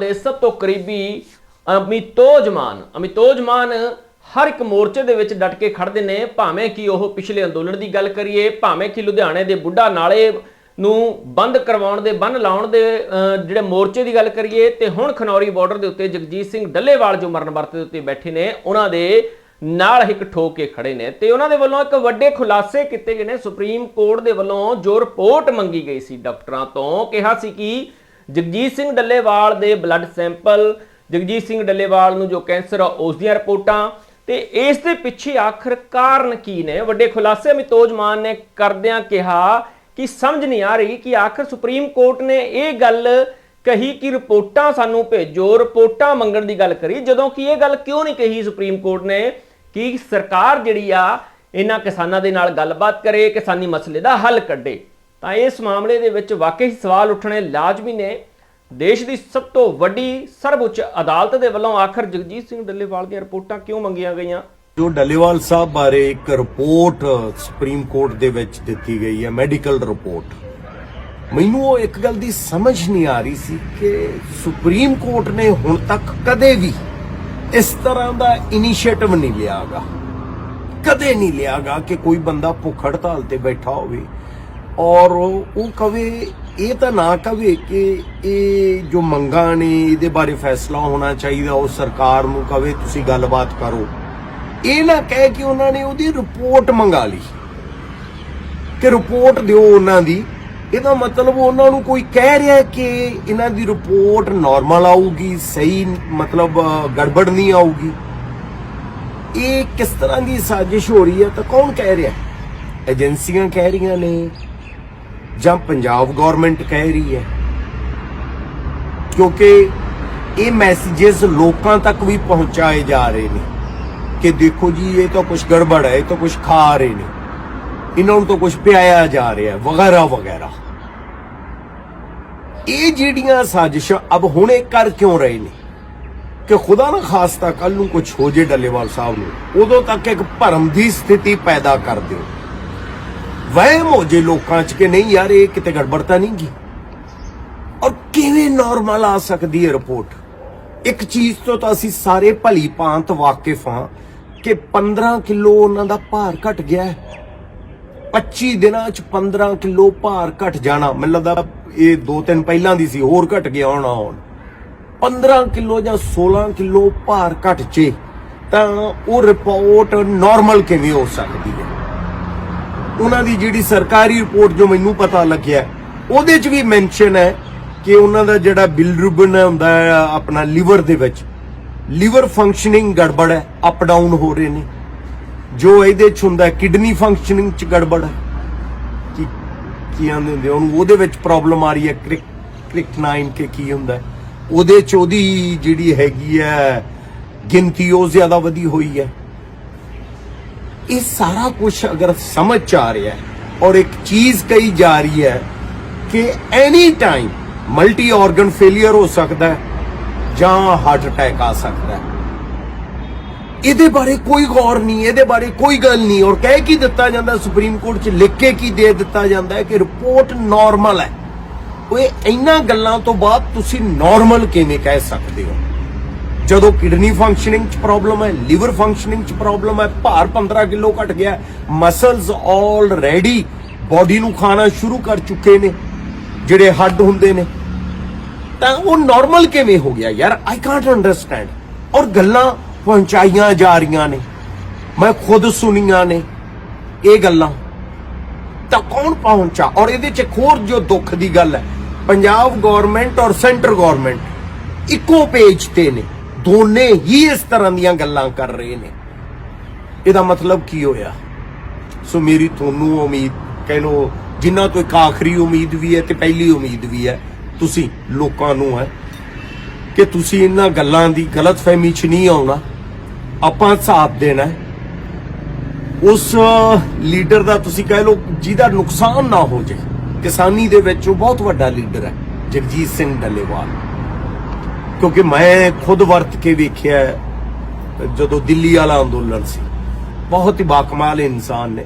ਦੇ ਸਭ ਤੋਂ ਕਰੀਬੀ ਅਮਿਤੋਜ ਮਾਨ। ਹਰ ਇੱਕ ਮੋਰਚੇ ਦੇ ਵਿੱਚ ਡਟ ਕੇ ਖੜਦੇ ਨੇ। ਭਾਵੇਂ ਕਿ ਉਹ ਪਿਛਲੇ ਅੰਦੋਲਨ ਦੀ ਗੱਲ ਕਰੀਏ, ਭਾਵੇਂ ਕਿ ਲੁਧਿਆਣੇ ਦੇ ਬੁੱਢਾ ਨਾਲੇ ਨੂੰ ਬੰਦ ਕਰਵਾਉਣ ਦੇ, ਬੰਨ ਲਾਉਣ ਦੇ ਜਿਹੜੇ ਮੋਰਚੇ ਦੀ ਗੱਲ ਕਰੀਏ, ਤੇ ਹੁਣ ਖਨੌਰੀ ਬਾਰਡਰ ਦੇ ਉੱਤੇ ਜਗਜੀਤ ਸਿੰਘ ਡੱਲੇਵਾਲ ਜੋ ਮਰਨ ਵਰਤ ਦੇ ਉੱਤੇ ਬੈਠੇ ਨੇ, ਉਹਨਾਂ ਦੇ ਨਾਲ ਇੱਕ ਠੋਕ ਕੇ ਖੜੇ ਨੇ। ਤੇ ਉਹਨਾਂ ਦੇ ਵੱਲੋਂ ਇੱਕ ਵੱਡੇ ਖੁਲਾਸੇ ਕੀਤੇ ਗਏ ਨੇ। ਸੁਪਰੀਮ ਕੋਰਟ ਦੇ ਵੱਲੋਂ ਜੋ ਰਿਪੋਰਟ ਮੰਗੀ ਗਈ ਸੀ ਡਾਕਟਰਾਂ ਤੋਂ, ਕਿਹਾ ਸੀ ਕਿ ਜਗਜੀਤ ਸਿੰਘ ਡੱਲੇਵਾਲ ਦੇ ਬਲੱਡ ਸੈਂਪਲ ਜਗਜੀਤ ਸਿੰਘ ਡੱਲੇਵਾਲ ਨੂੰ ਜੋ ਕੈਂਸਰ ਆ, ਉਸ ਦੀਆਂ ਰਿਪੋਰਟਾਂ। ਤੇ ਇਸ ਦੇ ਪਿੱਛੇ ਆਖਰ ਕਾਰਨ ਕੀ ਨੇ? ਵੱਡੇ ਖੁਲਾਸੇ ਅਮਿਤੋਜ ਮਾਨ ਨੇ ਕਰਦਿਆਂ ਕਿਹਾ ਕਿ ਸਮਝ ਨਹੀਂ ਆ ਰਹੀ ਕਿ ਆਖਰ ਸੁਪਰੀਮ ਕੋਰਟ ਨੇ ਇਹ ਗੱਲ ਕਹੀ ਕਿ ਰਿਪੋਰਟਾਂ ਸਾਨੂੰ ਭੇਜੋ, ਰਿਪੋਰਟਾਂ ਮੰਗਣ ਦੀ ਗੱਲ ਕਰੀ। ਜਦੋਂ ਕਿ ਇਹ ਗੱਲ ਕਿਉਂ ਨਹੀਂ ਕਹੀ ਸੁਪਰੀਮ ਕੋਰਟ ਨੇ ਕਿ ਸਰਕਾਰ ਜਿਹੜੀ ਆ, ਇਹਨਾਂ ਕਿਸਾਨਾਂ ਦੇ ਨਾਲ ਗੱਲਬਾਤ ਕਰੇ, ਕਿਸਾਨੀ ਮਸਲੇ ਦਾ ਹੱਲ ਕੱਢੇ। ਤਾਂ ਇਸ ਮਾਮਲੇ ਦੇ ਵਿੱਚ ਵਾਕਈ ਸਵਾਲ ਉੱਠਣੇ ਲਾਜ਼ਮੀ ਨੇ। ਦੇਸ਼ ਦੀ ਸਭ ਤੋਂ ਵੱਡੀ ਸਰਵਉੱਚ ਅਦਾਲਤ ਦੇ ਵੱਲੋਂ ਆਖਰ ਜਗਜੀਤ ਸਿੰਘ ਡੱਲੇਵਾਲ ਦੀਆਂ ਰਿਪੋਰਟਾਂ ਕਿਉਂ ਮੰਗੀਆਂ ਗਈਆਂ? ਜੋ ਡੱਲੇਵਾਲ ਸਾਹਿਬ ਬਾਰੇ ਇੱਕ ਰਿਪੋਰਟ ਸੁਪਰੀਮ ਕੋਰਟ ਦੇ ਵਿੱਚ ਦਿੱਤੀ ਗਈ ਹੈ, ਮੈਡੀਕਲ ਰਿਪੋਰਟ। ਮੈਨੂੰ ਉਹ ਇੱਕ ਗੱਲ ਦੀ ਸਮਝ ਨਹੀਂ ਆ ਰਹੀ ਸੀ ਕਿ ਸੁਪਰੀਮ ਕੋਰਟ ਨੇ ਹੁਣ ਤੱਕ ਕਦੇ ਵੀ ਇਸ ਤਰ੍ਹਾਂ ਦਾ ਇਨੀਸ਼ੀਏਟਿਵ ਨਹੀਂ ਲਿਆਗਾ। ਕਦੇ ਨਹੀਂ ਲਿਆਗਾ ਕਿ ਕੋਈ ਬੰਦਾ ਭੁੱਖ ਹੜਤਾਲ ਤੇ ਬੈਠਾ ਹੋਵੇ ਔਰ ਉਹ ਕਵੇ, ਇਹ ਤਾਂ ਨਾ ਕਵੇ ਕਿ ਇਹ ਜੋ ਮੰਗਾਂ ਨੇ, ਇਹਦੇ ਬਾਰੇ ਫੈਸਲਾ ਹੋਣਾ ਚਾਹੀਦਾ, ਉਹ ਸਰਕਾਰ ਨੂੰ ਕਵੇ, ਤੁਸੀਂ ਗੱਲਬਾਤ ਕਰੋ। ਇਹ ਨਾ ਕਹਿ ਕਿ ਉਹਨਾਂ ਨੇ ਉਹਦੀ ਰਿਪੋਰਟ ਮੰਗਾ ਲਈ। ਕਿ ਰਿਪੋਰਟ ਦਿਓ ਉਹਨਾਂ ਦੀ। ਇਹਦਾ ਮਤਲਬ ਉਹਨਾਂ ਨੂੰ ਕੋਈ ਕਹਿ ਰਿਹਾ ਕਿ ਇਹਨਾਂ ਦੀ ਰਿਪੋਰਟ ਨਾਰਮਲ ਆਊਗੀ, ਸਹੀ, ਮਤਲਬ, ਗੜਬੜ ਨਹੀਂ ਆਊਗੀ। ਇਹ ਕਿਸ ਤਰ੍ਹਾਂ ਦੀ ਸਾਜ਼ਿਸ਼ ਹੋ ਰਹੀ ਹੈ ਤਾਂ ਕੌਣ ਕਹਿ ਰਿਹਾ? ਏਜੰਸੀਆਂ ਕਹਿ ਰਹੀਆਂ ਨੇ। ਜਾਂ ਪੰਜਾਬ ਗਵਰਨਮੈਂਟ ਕਹਿ ਰਹੀ ਹੈ? ਕਿਉਂਕਿ ਇਹ ਮੈਸੇजेस ਲੋਕਾਂ ਤੱਕ ਵੀ ਪਹੁੰਚਾਏ ਜਾ ਰਹੇ ਨੇ ਕਿ ਦੇਖੋ ਜੀ, ਇਹ ਤਾਂ ਕੁਝ ਗੜਬੜ ਹੈ, ਇਹ ਤਾਂ ਕੁਝ ਖਾ ਰਹੇ ਨੇ। ਇਹਨਾਂ ਨੂੰ ਤਾਂ ਕੁਝ ਪਿਆਇਆ ਜਾ ਰਿਹਾ, ਵਗੈਰਾ ਵਗੈਰਾ। ਇਹ ਜਿਹੜੀਆਂ ਸਾਜ਼ਿਸ਼ਾਂ ਅਬ ਹੁਣੇ ਕਰ ਕਿਉਂ ਰਹੇ ਨੇ? ਕਿ ਖੁਦਾ ਨਾ ਖਾਸਤਾ ਕੱਲ ਨੂੰ ਕੁਝ ਹੋ ਜੇ ਡੱਲੇਵਾਲ ਸਾਹਿਬ ਨੂੰ, ਉਦੋਂ ਤੱਕ ਇੱਕ ਭਰਮ ਦੀ ਸਥਿਤੀ ਪੈਦਾ ਕਰ ਦਿਓ। ਵਹਿਮ ਹੋ ਜੇ ਲੋਕਾਂ 'ਚ ਕਿ ਨਹੀਂ ਯਾਰ, ਇਹ ਕਿਤੇ ਗੜਬੜ ਤਾਂ ਨਹੀਂ ਗੀ। ਔਰ ਕਿਵੇਂ ਨਾਰਮਲ ਆ ਸਕਦੀ ਹੈ ਰਿਪੋਰਟ ਇੱਕ ਚੀਜ਼ ਤੋਂ ਤਾਂ ਅਸੀਂ ਸਾਰੇ ਭਲੀ ਭਾਂਤ ਵਾਕਿਫ ਹਾਂ ਕਿ 15 ਕਿਲੋ ਉਹਨਾਂ ਦਾ ਭਾਰ ਘਟ ਗਿਆ ਹੈ। 25 ਦਿਨਾਂ 'ਚ 15 ਕਿਲੋ ਭਾਰ ਘਟ ਜਾਣਾ, ਮੈਨੂੰ ਲੱਗਦਾ ਇਹ ਦੋ ਤਿੰਨ ਪਹਿਲਾਂ ਦੀ ਸੀ, ਹੋਰ ਘਟ ਗਿਆ ਹੋਣਾ ਹੁਣ। 15 ਕਿਲੋ ਜਾਂ 16 ਕਿਲੋ ਭਾਰ ਘਟ ਜੇ, ਤਾਂ ਉਹ ਰਿਪੋਰਟ ਨਾਰਮਲ ਕਿਵੇਂ ਹੋ ਸਕਦੀ ਹੈ? ਉਹਨਾਂ ਦੀ ਜਿਹੜੀ ਸਰਕਾਰੀ ਰਿਪੋਰਟ ਜੋ ਮੈਨੂੰ ਪਤਾ ਲੱਗਿਆ, ਉਹਦੇ 'ਚ ਵੀ ਮੈਂਸ਼ਨ ਹੈ ਕਿ ਉਹਨਾਂ ਦਾ ਜਿਹੜਾ ਬਿਲਰੂਬਨ ਹੁੰਦਾ ਹੈ, ਆਪਣਾ ਲੀਵਰ ਦੇ ਵਿੱਚ, ਲੀਵਰ ਫੰਕਸ਼ਨਿੰਗ ਗੜਬੜ ਹੈ ਅਪ ਡਾਊਨ ਹੋ ਰਹੇ ਨੇ। ਜੋ ਇਹਦੇ 'ਚ ਹੁੰਦਾ ਕਿਡਨੀ ਫੰਕਸ਼ਨਿੰਗ 'ਚ ਗੜਬੜ ਹੈ। ਕੀ ਕੀ ਆਂਦੇ ਹੁੰਦੇ ਉਹਨੂੰ ਉਹਦੇ ਵਿੱਚ ਪ੍ਰੋਬਲਮ ਆ ਰਹੀ ਹੈ ਕ੍ਰਿਕ ਕ੍ਰਿਕਨਾਈਨ ਕੇ ਕੀ ਹੁੰਦਾ ਉਹਦੇ 'ਚ ਉਹਦੀ ਜਿਹੜੀ ਹੈਗੀ ਹੈ, ਗਿਣਤੀ ਉਹ ਜ਼ਿਆਦਾ ਵਧੀ ਹੋਈ ਹੈ। ਇਹ ਸਾਰਾ ਕੁਝ ਅਗਰ ਸਮਝ ਚ ਆ ਰਿਹਾ ਹੈ ਔਰ ਇੱਕ ਚੀਜ਼ ਕਹੀ ਜਾ ਰਹੀ ਹੈ ਕਿ any time multi organ failure ਹੋ ਸਕਦਾ ਹੈ ਜਾਂ ਹਾਰਟ ਅਟੈਕ ਆ ਸਕਦਾ ਹੈ। ਇਹਦੇ ਬਾਰੇ ਕੋਈ ਗੌਰ ਨਹੀਂ, ਇਹਦੇ ਬਾਰੇ ਕੋਈ ਗੱਲ ਨਹੀਂ। ਔਰ ਕਹਿ ਕੀ ਦਿੱਤਾ ਜਾਂਦਾ, ਸੁਪਰੀਮ ਕੋਰਟ 'ਚ ਲਿਖ ਕੇ ਕੀ ਦੇ ਦਿੱਤਾ ਜਾਂਦਾ ਹੈ ਕਿ ਰਿਪੋਰਟ ਨਾਰਮਲ ਹੈ। ਓਏ, ਇਹਨਾਂ ਗੱਲਾਂ ਤੋਂ ਬਾਅਦ ਤੁਸੀਂ ਨਾਰਮਲ ਕਿਵੇਂ ਕਹਿ ਸਕਦੇ ਹੋ? ਜਦੋਂ ਕਿਡਨੀ ਫੰਕਸ਼ਨਿੰਗ ਚ ਪ੍ਰੋਬਲਮ ਹੈ ਲੀਵਰ ਫੰਕਸ਼ਨਿੰਗ ਚ ਪ੍ਰੋਬਲਮ ਹੈ, ਭਾਰ 15 ਕਿਲੋ ਘਟ ਗਿਆ ਮਸਲਸ ਆਲਰੇਡੀ ਬਾਡੀ ਨੂੰ ਖਾਣਾ ਸ਼ੁਰੂ ਕਰ ਚੁੱਕੇ ਨੇ, ਜਿਹੜੇ ਹੱਡ ਹੁੰਦੇ ਨੇ। ਤਾਂ ਉਹ ਨਾਰਮਲ ਕਿਵੇਂ ਹੋ ਗਿਆ ਯਾਰ? ਆਈ ਕਾਂਟ ਅੰਡਰਸਟੈਂਡ ਔਰ ਗੱਲਾਂ ਪਹੁੰਚਾਈਆਂ ਜਾ ਰਹੀਆਂ ਨੇ। ਮੈਂ ਖੁਦ ਸੁਣੀਆਂ ਨੇ ਇਹ ਗੱਲਾਂ। ਤਾਂ ਕੌਣ ਪਹੁੰਚਾ? ਔਰ ਇਹਦੇ ਚ ਇੱਕ ਹੋਰ ਜੋ ਦੁੱਖ ਦੀ ਗੱਲ ਹੈ, ਪੰਜਾਬ ਗਵਰਨਮੈਂਟ ਔਰ ਸੈਂਟਰ ਗਵਰਨਮੈਂਟ ਇੱਕੋ ਪੇਜ ਤੇ ਨੇ। ਦੋਨੇ ਹੀ ਇਸ ਤਰ੍ਹਾਂ ਦੀਆਂ ਗੱਲਾਂ ਕਰ ਰਹੇ ਨੇ। ਇਹਦਾ ਮਤਲਬ ਕੀ ਹੋਇਆ? ਸੋ ਮੇਰੀ ਤੁਹਾਨੂੰ ਉਮੀਦ, ਕਹਿ ਲੋ ਜਿਨ੍ਹਾਂ ਤੋਂ ਇੱਕ ਆਖਰੀ ਉਮੀਦ ਵੀ ਹੈ ਤੇ ਪਹਿਲੀ ਉਮੀਦ ਵੀ ਹੈ, ਤੁਸੀਂ ਲੋਕਾਂ ਨੂੰ ਹੈ ਕਿ ਤੁਸੀਂ ਇਹਨਾਂ ਗੱਲਾਂ ਦੀ ਗਲਤਫਹਿਮੀ 'ਚ ਨਹੀਂ ਆਉਣਾ। ਆਪਾਂ ਸਾਥ ਦੇਣਾ ਉਸ ਲੀਡਰ ਦਾ ਤੁਸੀਂ ਕਹਿ ਲਓ, ਜਿਹਦਾ ਨੁਕਸਾਨ ਨਾ ਹੋ ਜਾਏ, ਕਿਸਾਨੀ ਦੇ ਵਿੱਚ ਉਹ ਬਹੁਤ ਵੱਡਾ ਲੀਡਰ ਹੈ, ਜਗਜੀਤ ਸਿੰਘ ਡੱਲੇਵਾਲ। ਕਿਉਂਕਿ ਮੈਂ ਖੁਦ ਵਰਤ ਕੇ ਵੇਖਿਆ ਜਦੋਂ ਦਿੱਲੀ ਵਾਲਾ ਅੰਦੋਲਨ ਸੀ। ਬਹੁਤ ਹੀ ਬਾਕਮਾਲ ਇਨਸਾਨ ਨੇ,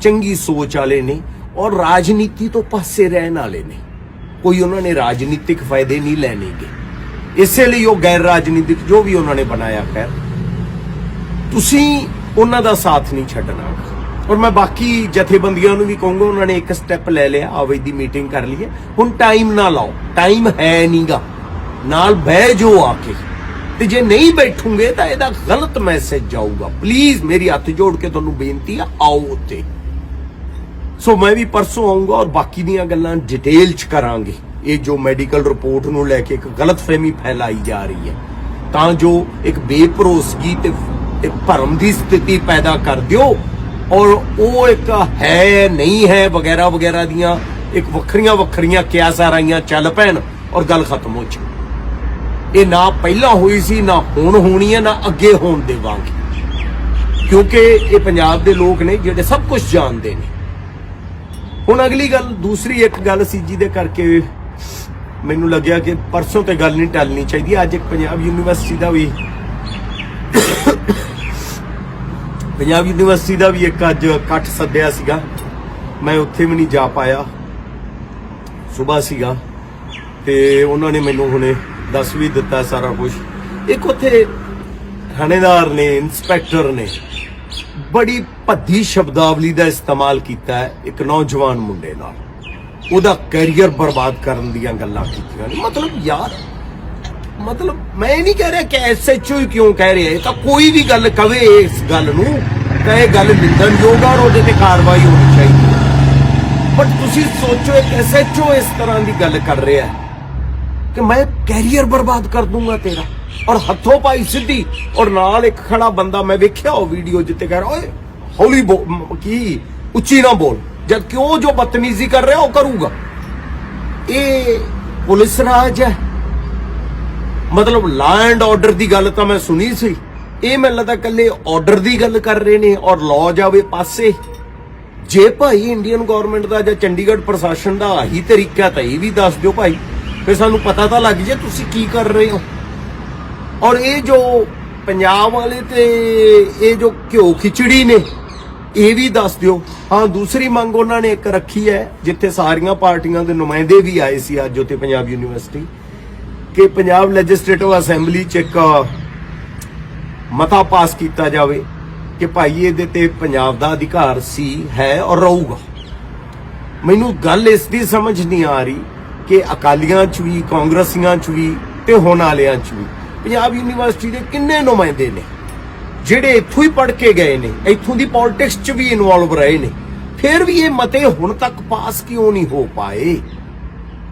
ਚੰਗੀ ਸੋਚ ਵਾਲੇ ਨੇ ਔਰ ਰਾਜਨੀਤੀ ਤੋਂ ਪਾਸੇ ਰਹਿਣ ਵਾਲੇ ਨੇ। ਕੋਈ ਉਹਨਾਂ ਨੇ ਰਾਜਨੀਤਿਕ ਫਾਇਦੇ ਨਹੀਂ ਲੈਣੇਗੇ ਇਸੇ ਲਈ ਉਹ ਗੈਰ ਰਾਜਨੀਤਿਕ ਜੋ ਵੀ ਉਹਨਾਂ ਨੇ ਬਣਾਇਆ ਖੈਰ, ਤੁਸੀਂ ਉਹਨਾਂ ਦਾ ਸਾਥ ਨਹੀਂ ਛੱਡਣਾ। ਔਰ ਮੈਂ ਬਾਕੀ ਜਥੇਬੰਦੀਆਂ ਨੂੰ ਵੀ ਕਹੂੰਗਾ, ਉਹਨਾਂ ਨੇ ਇੱਕ ਸਟੈਪ ਲੈ ਲਿਆ ਆਵੇ ਦੀ ਮੀਟਿੰਗ ਕਰ ਲਈ ਹੈ ਹੁਣ ਟਾਈਮ ਨਾ ਲਾਓ ਟਾਈਮ ਹੈ ਨਹੀਂਗਾ ਨਾਲ ਬਹਿ ਜੋ ਆ ਕੇ। ਤੇ ਜੇ ਨਹੀਂ ਬੈਠੂਗੇ ਤਾਂ ਇਹਦਾ ਗਲਤ ਮੈਸੇਜ ਜਾਊਗਾ। ਪਲੀਜ਼ ਮੇਰੀ ਹੱਥ ਜੋੜ ਕੇ ਤੁਹਾਨੂੰ ਬੇਨਤੀ ਆ, ਆਓ ਉੱਤੇ ਸੋ ਮੈਂ ਵੀ ਪਰਸੋਂ ਆਉਂਗਾ ਔਰ ਬਾਕੀ ਦੀਆਂ ਗੱਲਾਂ ਡਿਟੇਲ ਚ ਕਰਾਂਗੇ। ਇਹ ਜੋ ਮੈਡੀਕਲ ਰਿਪੋਰਟ ਨੂੰ ਲੈ ਕੇ ਇੱਕ ਗਲਤਫਹਿਮੀ ਫੈਲਾਈ ਜਾ ਰਹੀ ਹੈ। ਤਾਂ ਜੋ ਇੱਕ ਬੇਭਰੋਸਗੀ ਤੇ ਇੱਕ ਭਰਮ ਦੀ ਸਥਿਤੀ ਪੈਦਾ ਕਰ ਦਿਓ। ਔਰ ਉਹ ਇੱਕ ਹੈ ਨਹੀਂ ਹੈ ਵਗੈਰਾ ਵਗੈਰਾ ਦੀਆਂ ਇੱਕ ਵੱਖਰੀਆਂ ਵੱਖਰੀਆਂ ਕਿਆਸਾਂ ਰਾਈਆਂ ਚੱਲ ਪੈਣ ਔਰ ਗੱਲ ਖਤਮ ਹੋ ਜਾਏ ਇਹ ਨਾ ਪਹਿਲਾਂ ਹੋਈ ਸੀ, ਨਾ ਹੁਣ ਹੋਣੀ ਹੈ, ਨਾ ਅੱਗੇ ਹੋਣ ਦੇਵਾਂਗੇ। ਕਿਉਂਕਿ ਇਹ ਪੰਜਾਬ ਦੇ ਲੋਕ ਨੇ ਜਿਹੜੇ ਸਭ ਕੁਝ ਜਾਣਦੇ ਨੇ। ਹੁਣ ਅਗਲੀ ਗੱਲ, ਦੂਸਰੀ ਇੱਕ ਗੱਲ ਸੀ ਜਿਹਦੇ ਕਰਕੇ ਮੈਨੂੰ ਲੱਗਿਆ ਕਿ ਪਰਸੋਂ ਤੇ ਗੱਲ ਨਹੀਂ ਟਲਣੀ ਚਾਹੀਦੀ। ਅੱਜ ਇੱਕ ਪੰਜਾਬ ਯੂਨੀਵਰਸਿਟੀ ਦਾ ਵੀ ਪੰਜਾਬ ਯੂਨੀਵਰਸਿਟੀ ਦਾ ਵੀ ਇੱਕ ਅੱਜ ਇਕੱਠ ਸੱਦਿਆ ਸੀਗਾ। ਮੈਂ ਉੱਥੇ ਵੀ ਨਹੀਂ ਜਾ ਪਾਇਆ। ਸਵੇਰ ਸੀਗਾ। ਤੇ ਉਹਨਾਂ ਨੇ ਮੈਨੂੰ ਹੁਣੇ ਦੱਸ ਵੀ ਦਿੱਤਾ ਸਾਰਾ ਕੁਝ ਇੱਕ ਉੱਥੇ ਥਾਣੇਦਾਰ ਨੇ, ਇੰਸਪੈਕਟਰ ਨੇ ਬੜੀ ਭੱਦੀ ਸ਼ਬਦਾਵਲੀ ਦਾ ਇਸਤੇਮਾਲ ਕੀਤਾ ਹੈ ਇੱਕ ਨੌਜਵਾਨ ਮੁੰਡੇ ਨਾਲ। ਉਹਦਾ ਕੈਰੀਅਰ ਬਰਬਾਦ ਕਰਨ ਦੀਆਂ ਗੱਲਾਂ ਕੀਤੀਆਂ ਨੇ। ਮਤਲਬ ਯਾਰ, ਮਤਲਬ ਮੈਂ ਇਹ ਨਹੀਂ ਕਹਿ ਰਿਹਾ ਕਿ ਐਸਐਚਓ ਹੀ ਕਿਉਂ ਕਹਿ ਰਿਹਾ। ਇਹ ਤਾਂ ਕੋਈ ਵੀ ਗੱਲ ਕਵੇ ਇਸ ਗੱਲ ਨੂੰ, ਤਾਂ ਇਹ ਗੱਲ ਨਿੰਦਣਯੋਗ ਆ ਔਰ ਉਹਦੇ ਤੇ ਕਾਰਵਾਈ ਹੋਣੀ ਚਾਹੀਦੀ ਬਟ ਤੁਸੀਂ ਸੋਚੋ ਇੱਕ ਐਸਐਚਓ ਇਸ ਤਰ੍ਹਾਂ ਦੀ ਗੱਲ ਕਰ ਰਿਹਾ ਹੈ। ਕਿ ਮੈਂ ਕੈਰੀਅਰ ਬਰਬਾਦ ਕਰ ਦੂੰਗਾ ਤੇਰਾ। ਔਰ ਹੱਥੋਂ ਪਾਈ ਸਿੱਧੀ, ਔਰ ਨਾਲ ਇੱਕ ਖੜਾ ਬੰਦਾ ਮੈਂ ਵੇਖਿਆ ਉਹ ਵੀਡੀਓ ਜਿੱਤੇ ਕਹਿ ਰਿਹਾ, ਓਏ, ਹੌਲੀ ਕੀ? ਉੱਚੀ ਨਾ ਬੋਲ। ਜਦ ਕਿਉਂ ਜੋ ਬਦਤਮੀਜ਼ੀ ਕਰ ਰਿਹਾ, ਉਹ ਕਰੂਗਾ। ਇਹ ਪੁਲਿਸ ਰਾਜ ਹੈ। ਮਤਲਬ ਲਾ ਆਰਡਰ ਦੀ ਗੱਲ ਤਾਂ ਮੈਂ ਸੁਣੀ ਸੀ। ਇਹ ਮੈਨੂੰ ਲੱਗਦਾ ਕੱਲੇ ਆਰਡਰ ਦੀ ਗੱਲ ਕਰ ਰਹੇ ਨੇ, ਔਰ ਲਾਅ ਜਾਵੇ ਪਾਸੇ। ਜੇ ਭਾਈ ਇੰਡੀਅਨ ਗਵਰਨਮੈਂਟ ਦਾ ਜਾਂ ਚੰਡੀਗੜ੍ਹ ਪ੍ਰਸ਼ਾਸਨ ਦਾ ਆਹੀ ਤਰੀਕਾ ਤਾਂ ਇਹ ਵੀ ਦੱਸ ਦਿਓ ਭਾਈ। ਫਿਰ ਸਾਨੂੰ ਪਤਾ ਤਾਂ ਲੱਗ ਜੇ ਤੁਸੀਂ ਕੀ ਕਰ ਰਹੇ ਹੋ। ਔਰ ਇਹ ਜੋ ਪੰਜਾਬ ਵਾਲੇ ਤੇ ਇਹ ਜੋ ਘਿਓ ਖਿਚੜੀ ਨੇ, ਇਹ ਵੀ ਦੱਸ ਦਿਓ। ਹਾਂ, ਦੂਸਰੀ ਮੰਗ ਉਹਨਾਂ ਨੇ ਇੱਕ ਰੱਖੀ ਹੈ, ਜਿੱਥੇ ਸਾਰੀਆਂ ਪਾਰਟੀਆਂ ਦੇ ਨੁਮਾਇੰਦੇ ਵੀ ਆਏ ਸੀ ਅੱਜ ਉੱਥੇ ਪੰਜਾਬ ਯੂਨੀਵਰਸਿਟੀ, ਕਿ ਪੰਜਾਬ ਲੈਜਿਸਲੇਟਿਵ ਅਸੈਂਬਲੀ ਚ ਇੱਕ ਮਤਾ ਪਾਸ ਕੀਤਾ ਜਾਵੇ ਕਿ ਭਾਈ ਇਹਦੇ ਤੇ ਪੰਜਾਬ ਦਾ ਅਧਿਕਾਰ ਸੀ, ਹੈ ਔਰ ਰਹੂਗਾ। ਮੈਨੂੰ ਗੱਲ ਇਸ ਦੀ ਸਮਝ ਨਹੀਂ ਆ ਰਹੀ ਕਿ ਅਕਾਲੀਆਂ ਚ ਵੀ, ਕਾਂਗਰਸੀਆਂ ਚ ਵੀ ਤੇ ਹੁਣ ਵਾਲਿਆਂ ਚ ਵੀ। ਪੰਜਾਬ ਯੂਨੀਵਰਸਿਟੀ ਦੇ ਕਿੰਨੇ ਨੁਮਾਇੰਦੇ ਨੇ, ਜਿਹੜੇ ਇੱਥੋਂ ਹੀ ਪੜ੍ਹ ਕੇ ਗਏ ਨੇ, ਇੱਥੋਂ ਦੀ ਪੋਲਿਟਿਕਸ ਚ ਵੀ ਇਨਵੋਲਵ ਰਹੇ ਨੇ। ਫਿਰ ਵੀ ਇਹ ਮਤੇ ਹੁਣ ਤੱਕ ਪਾਸ ਕਿਉਂ ਨਹੀਂ ਹੋ ਪਾਏ?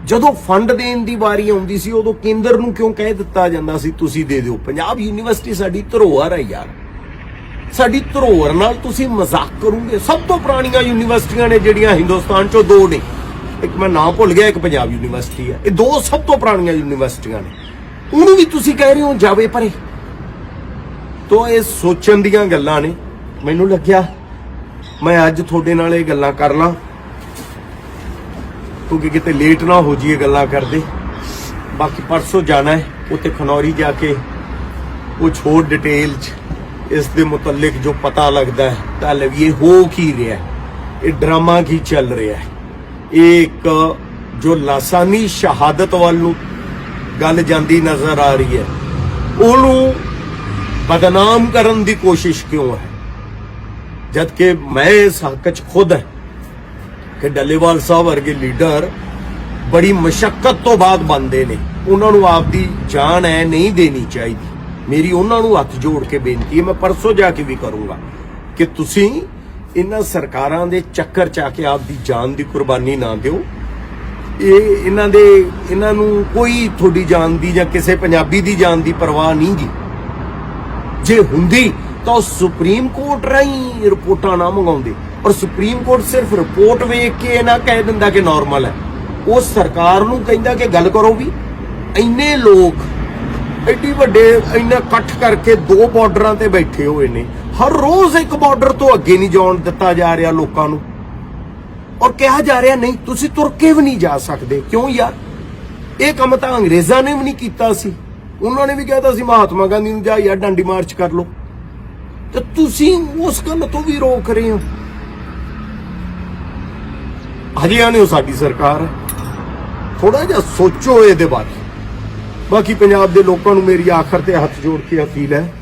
ਜਦੋਂ ਫੰਡ ਦੇਣ ਦੀ ਵਾਰੀ ਆਉਂਦੀ ਸੀ, ਉਦੋਂ ਕੇਂਦਰ ਨੂੰ ਕਿਉਂ ਕਹਿ ਦਿੱਤਾ ਜਾਂਦਾ ਸੀ, ਤੁਸੀਂ ਦੇ ਦਿਓ। ਪੰਜਾਬ ਯੂਨੀਵਰਸਿਟੀ ਸਾਡੀ ਧਰੋਹਰ ਹੈ ਯਾਰ। ਸਾਡੀ ਧਰੋਹਰ ਨਾਲ ਤੁਸੀਂ ਮਜ਼ਾਕ ਕਰੋਗੇ। ਸਭ ਤੋਂ ਪੁਰਾਣੀਆਂ ਯੂਨੀਵਰਸਿਟੀਆਂ ਨੇ ਜਿਹੜੀਆਂ ਹਿੰਦੁਸਤਾਨ ਚੋਂ ਦੋ ਨੇ। ਇੱਕ ਮੈਂ ਨਾਮ ਭੁੱਲ ਗਿਆ, ਇੱਕ ਪੰਜਾਬ ਯੂਨੀਵਰਸਿਟੀ ਹੈ। ਇਹ ਦੋ ਸਭ ਤੋਂ ਪੁਰਾਣੀਆਂ ਯੂਨੀਵਰਸਿਟੀਆਂ ਨੇ। ਉਹਨੂੰ ਵੀ ਤੁਸੀਂ ਕਹਿ ਰਹੇ ਹੋ ਜਾਵੇ ਪਰੇ। ਤੋ ਇਹ ਸੋਚਣ ਦੀਆਂ ਗੱਲਾਂ ਨੇ। ਮੈਨੂੰ ਲੱਗਿਆ ਮੈਂ ਅੱਜ ਤੁਹਾਡੇ ਨਾਲ ਇਹ ਗੱਲਾਂ ਕਰ ਲਾਂ। ਕਿਉਂਕਿ ਕਿਤੇ ਲੇਟ ਨਾ ਹੋ ਜਾਈਏ ਗੱਲਾਂ ਕਰਦੇ। ਬਾਕੀ ਪਰਸੋਂ ਜਾਣਾ ਹੈ, ਉੱਥੇ ਖਨੌਰੀ ਜਾ ਕੇ ਕੁਝ ਹੋਰ ਡਿਟੇਲ ਚ ਇਸ ਦੇ ਮੁਤਲਕ ਜੋ ਪਤਾ ਲੱਗਦਾ ਹੈ, ਤਾਂ ਲਵੀਏ ਹੋ ਕੀ ਰਿਹਾ ਇਹ ਡਰਾਮਾ ਕੀ ਚੱਲ ਰਿਹਾ ਹੈ? ਇਹ ਇੱਕ ਜੋ ਲਾਸਾਨੀ ਸ਼ਹਾਦਤ ਵੱਲ ਨੂੰ ਗੱਲ ਜਾਂਦੀ ਨਜ਼ਰ ਆ ਰਹੀ ਹੈ, ਉਹਨੂੰ ਬਦਨਾਮ ਕਰਨ ਦੀ ਕੋਸ਼ਿਸ਼ ਕਿਉਂ ਹੈ? ਜਦ ਕਿ ਮੈਂ ਇਸ ਹੱਕ ਚ ਖੁਦ ਹੈ ਕਿ ਡੱਲੇਵਾਲ ਸਾਹਿਬ ਵਰਗੇ ਲੀਡਰ ਬੜੀ ਮਸ਼ਕਤ ਤੋਂ ਬਾਅਦ ਬੰਦੇ ਨੇ। ਉਹਨਾਂ ਨੂੰ ਆਪਦੀ ਜਾਨ ਹੈ ਨਹੀਂ ਦੇਣੀ ਚਾਹੀਦੀ। ਮੇਰੀ ਉਹਨਾਂ ਨੂੰ ਹੱਥ ਜੋੜ ਕੇ ਬੇਨਤੀ ਹੈ, ਮੈਂ ਪਰਸੋਂ ਜਾ ਕੇ ਵੀ ਕਰੂੰਗਾ ਕਿ ਤੁਸੀਂ ਇਹਨਾਂ ਸਰਕਾਰਾਂ ਦੇ ਚੱਕਰ ਚ ਆ ਕੇ ਆਪਦੀ ਜਾਨ ਦੀ ਕੁਰਬਾਨੀ ਨਾ ਦਿਓ। ਇਹ ਇਹਨਾਂ ਦੇ, ਇਹਨਾਂ ਨੂੰ ਕੋਈ ਤੁਹਾਡੀ ਜਾਨ ਦੀ ਜਾਂ ਕਿਸੇ ਪੰਜਾਬੀ ਦੀ ਜਾਨ ਦੀ ਪਰਵਾਹ ਨਹੀਂ ਜੀ। ਜੇ ਹੁੰਦੀ ਤਾਂ ਉਹ ਸੁਪਰੀਮ ਕੋਰਟ ਰਾਹੀਂ ਰਿਪੋਰਟਾਂ ਨਾ ਮੰਗਾਉਂਦੇ। ਔਰ ਸੁਪਰੀਮ ਕੋਰਟ ਸਿਰਫ ਰਿਪੋਰਟ ਵੇਖ ਕੇ ਇਹ ਨਾ ਕਹਿ ਦਿੰਦਾ ਕਿ ਨਾਰਮਲ ਹੈ। ਉਹ ਸਰਕਾਰ ਨੂੰ ਕਹਿੰਦਾ ਕਿ ਗੱਲ ਕਰੋ ਵੀ, ਇੰਨੇ ਲੋਕ, ਐਡੀ ਵੱਡੇ, ਇੰਨਾ ਇਕੱਠ ਕਰਕੇ ਦੋ ਬਾਰਡਰਾਂ ਤੇ ਬੈਠੇ ਹੋਏ ਨੇ। ਹਰ ਰੋਜ਼ ਇੱਕ ਬਾਰਡਰ ਤੋਂ ਅੱਗੇ ਨਹੀਂ ਜਾਣ ਦਿੱਤਾ ਜਾ ਰਿਹਾ ਲੋਕਾਂ ਨੂੰ। ਔਰ ਕਿਹਾ ਜਾ ਰਿਹਾ, ਨਹੀਂ, ਤੁਸੀਂ ਤੁਰ ਕੇ ਵੀ ਨਹੀਂ ਜਾ ਸਕਦੇ। ਕਿਉਂ ਯਾਰ? ਇਹ ਕੰਮ ਤਾਂ ਅੰਗਰੇਜ਼ਾਂ ਨੇ ਵੀ ਨਹੀਂ ਕੀਤਾ ਸੀ। ਉਹਨਾਂ ਨੇ ਵੀ ਕਹਿਤਾ ਸੀ, ਮਹਾਤਮਾ ਗਾਂਧੀ ਨੂੰ ਜਾ ਯਾਰ, ਡਾਂਡੀ ਮਾਰਚ ਕਰ ਲਓ। ਤੇ ਤੁਸੀਂ ਉਸ ਗੱਲ ਤੋਂ ਵੀ ਰੋਕ ਰਹੇ ਹੋ। ਹਰਿਆਣੇ ਉਹ ਸਾਡੀ ਸਰਕਾਰ। ਥੋੜਾ ਜਿਹਾ ਸੋਚੋ ਇਹਦੇ ਬਾਰੇ। ਬਾਕੀ ਪੰਜਾਬ ਦੇ ਲੋਕਾਂ ਨੂੰ ਮੇਰੀ ਆਖਰ ਤੇ ਹੱਥ ਜੋੜ ਕੇ ਅਪੀਲ ਹੈ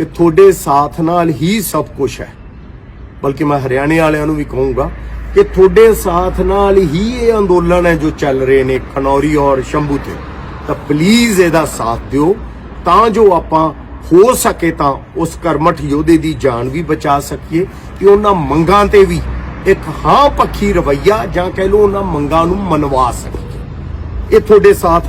ਕਿ ਤੁਹਾਡੇ ਸਾਥ ਨਾਲ ਹੀ ਸਭ ਕੁਝ ਹੈ। ਬਲਕਿ ਮੈਂ ਹਰਿਆਣੇ ਵਾਲਿਆਂ ਨੂੰ ਵੀ ਕਹੂੰਗਾ ਕਿ ਤੁਹਾਡੇ ਸਾਥ ਨਾਲ ਹੀ ਇਹ ਅੰਦੋਲਨ ਹੈ ਜੋ ਚੱਲ ਰਹੇ ਨੇ ਖਨੌਰੀ ਔਰ ਸ਼ੰਭੂ ਤੇ। ਤਾਂ ਪਲੀਜ਼ ਇਹਦਾ ਸਾਥ ਦਿਓ, ਤਾਂ ਜੋ ਆਪਾਂ ਹੋ ਸਕੇ ਤਾਂ ਉਸ ਕਰਮਠ ਯੋਧੇ ਦੀ ਜਾਨ ਵੀ ਬਚਾ ਸਕੀਏ ਤੇ ਉਹਨਾਂ ਮੰਗਾਂ ਤੇ ਵੀ ਇੱਕ ਹਾਂ ਪੱਖੀ ਰਵਈਆ ਜਾਂ ਕਹਿ ਲਓ ਉਹਨਾਂ ਮੰਗਾਂ ਨੂੰ ਮਨਵਾ ਸਕੀਏ। ਇਹ ਤੁਹਾਡੇ ਸਾਥ ਨਾਲ